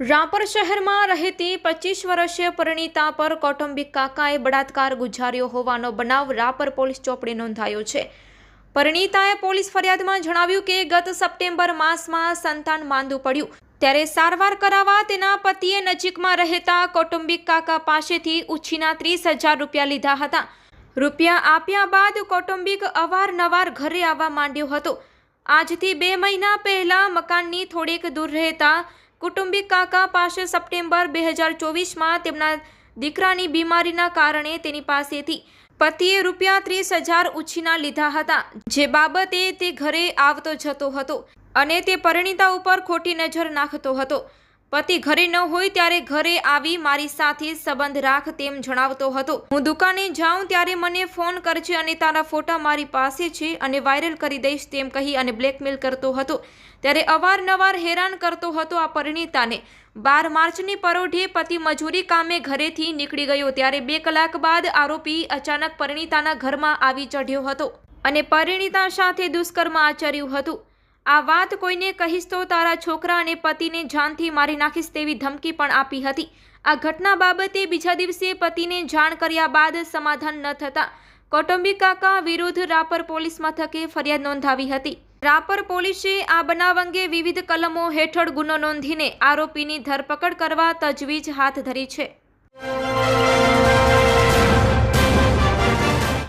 રાપર શહેરમાં રહેતી પચીસ વર્ષીય પરિણીતા પર કૌટુંબિક કાકાએ બળાત્કાર ગુજાર્યો હોવાનો બનાવ રાપર પોલીસ ચોપડે નોંધાયો છે. પરિણીતાએ પોલીસ ફરિયાદમાં જણાવ્યું કે ગત સપ્ટેમ્બર માસમાં સંતાન માંદું પડ્યું. ત્યારે સારવાર કરાવવા તેના પતિએ નજીકમાં રહેતા કૌટુંબિક કાકા પાસેથી ઉછીના ત્રીસ હજાર રૂપિયા લીધા હતા. રૂપિયા આપ્યા બાદ કૌટુંબિક અવારનવાર ઘરે આવવા માંડ્યો હતો. આજથી બે મહિના પહેલા મકાનની થોડીક દૂર રહેતા કુટુંબિક કાકા પાસે સપ્ટેમ્બર બે હજાર ચોવીસમાં તેમના દીકરાની બીમારીના કારણે તેની પાસેથી પતિએ રૂપિયા ત્રીસ હજાર ઉછીના લીધા હતા. જે બાબતે તે ઘરે આવતો જતો હતો અને તે પરિણીતા ઉપર ખોટી નજર નાખતો હતો. પતિ ઘરે ન હોય ત્યારે ઘરે આવી મારી સાથે સંબંધ રાખ તેમ જણાવતો હતો. હું દુકાને જાઉં ત્યારે મને ફોન કરજે અને તારા ફોટા મારી પાસે છે અને વાયરલ કરી દઈશ તેમ કહી અને બ્લેકમેલ કરતો હતો. ત્યારે અવારનવાર હેરાન કરતો હતો આ પરિણીતાને. બાર માર્ચની પરોઢે પતિ મજૂરી કામે ઘરેથી નીકળી ગયો ત્યારે બે કલાક બાદ આરોપી અચાનક પરિણીતાના ઘરમાં આવી ચઢ્યો હતો અને પરિણીતા સાથે દુષ્કર્મ આચર્યું હતું. આ વાત કોઈને કહીશ તો તારા છોકરા અને પતિને જાનથી મારી નાખીશ તેવી ધમકી પણ આપી હતી. આ ઘટના બાબતે બીજા દિવસે પતિને જાણ કર્યા બાદ સમાધાન ન થતાં કૌટુંબિક કાકા વિરુદ્ધ રાપર પોલીસ મથકે ફરિયાદ નોંધાવી હતી. રાપર પોલીસે આ બનાવ અંગે વિવિધ કલમો હેઠળ ગુનો નોંધીને આરોપીની ધરપકડ કરવા તજવીજ હાથ ધરી છે.